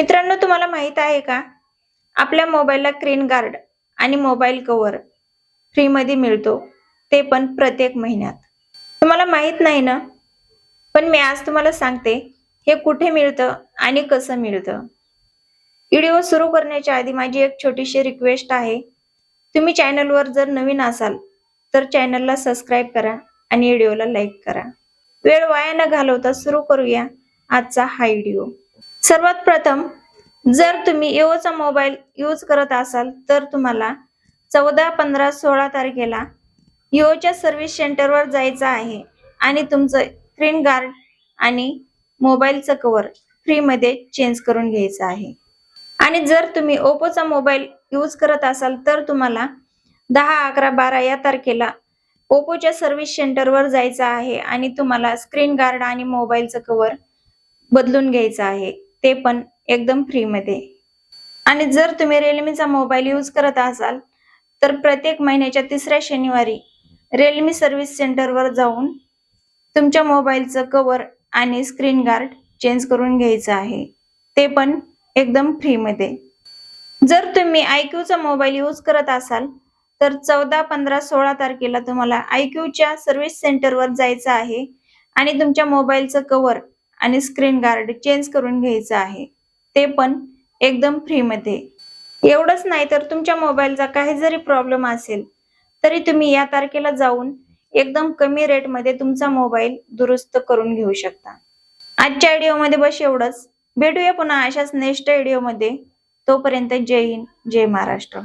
मित्रांनो तुम्हाला माहीत आहे का? आपल्या मोबाईलला क्रीन गार्ड आणि मोबाईल कव्हर फ्रीमध्ये मिळतो. ते पण प्रत्येक महिन्यात. तुम्हाला माहीत नाही ना? पण मी आज तुम्हाला सांगते हे कुठे मिळतं आणि कसं मिळतं. व्हिडिओ सुरू करण्याच्या आधी माझी एक छोटीशी रिक्वेस्ट आहे. तुम्ही चॅनलवर जर नवीन असाल तर चॅनलला सबस्क्राईब करा आणि व्हिडिओला लाईक करा. वेळ वाया न घालवता सुरू करूया आजचा हा व्हिडिओ. सर्वात प्रथम जर तुम्ही इओचा मोबाईल यूज करत असाल तर तुम्हाला चौदा पंधरा सोळा तारखेला इओच्या सर्व्हिस सेंटरवर जायचं आहे आणि तुमचं स्क्रीन गार्ड आणि मोबाईलचं कव्हर फ्रीमध्ये चेंज करून घ्यायचं आहे. आणि जर तुम्ही ओप्पोचा मोबाईल यूज करत असाल तर तुम्हाला दहा अकरा बारा या तारखेला ओप्पोच्या सर्व्हिस सेंटरवर जायचं आहे आणि तुम्हाला स्क्रीन गार्ड आणि मोबाईलचं कव्हर बदलून घ्यायचं आहे. ते पण एकदम फ्रीमध्ये आणि जर तुम्ही रिअलमीचा मोबाईल यूज करत असाल तर प्रत्येक महिन्याच्या तिसऱ्या शनिवारी रिअलमी सर्व्हिस सेंटरवर जाऊन तुमच्या मोबाईलचं कवर आणि स्क्रीन गार्ड चेंज करून घ्यायचं आहे. ते पण एकदम फ्रीमध्ये जर तुम्ही आय क्यूचा मोबाईल यूज करत असाल तर चौदा पंधरा सोळा तारखेला तुम्हाला आय क्यूच्या सर्व्हिस सेंटरवर जायचं आहे आणि तुमच्या मोबाईलचं कव्हर आणि स्क्रीन गार्ड चेंज करून घ्यायचं आहे. ते पण एकदम फ्रीमध्ये एवढंच नाही तर तुमच्या मोबाईलचा काही जरी प्रॉब्लेम असेल तरी तुम्ही या तारखेला जाऊन एकदम कमी रेटमध्ये तुमचा मोबाईल दुरुस्त करून घेऊ शकता. आजच्या व्हिडिओमध्ये बस एवढंच. भेटूया पुन्हा अशाच नेक्स्ट व्हिडिओमध्ये तोपर्यंत जय हिंद जय महाराष्ट्र.